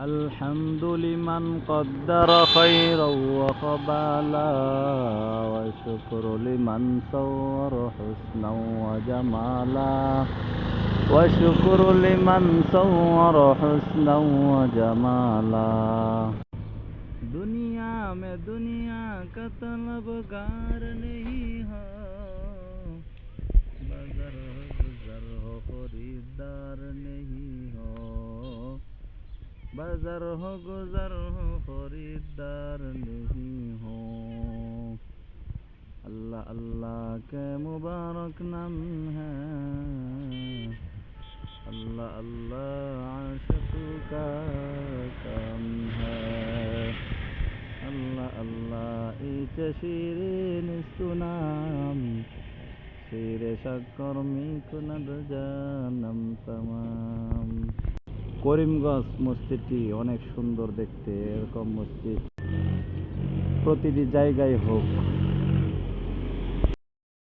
الحمد لمن قدر خيرا وقبالا والشكر لمن صور حسنا وجمالا والشكر لمن صور حسنا وجمالا دنیا میں دنیا کا طلبگار نہیں ہو مگر گزر ہو خریدار نہیں ہو বাজার হো গুজার হো খরিদার নেহি হো আল্লাহ আল্লাহ কে মুবারক নাম হ্যাঁ। আল্লাহ আল্লাহ আশক কা কাম হ্যাঁ। আল্লাহ আল্লাহ ইচে শিরিন সুনাম শিরে শকর মিকুনদ জানম তমাম। করিমগঞ্জ মসজিদটি অনেক সুন্দর দেখতে। এরকম মসজিদ প্রতিটি জায়গায় হোক।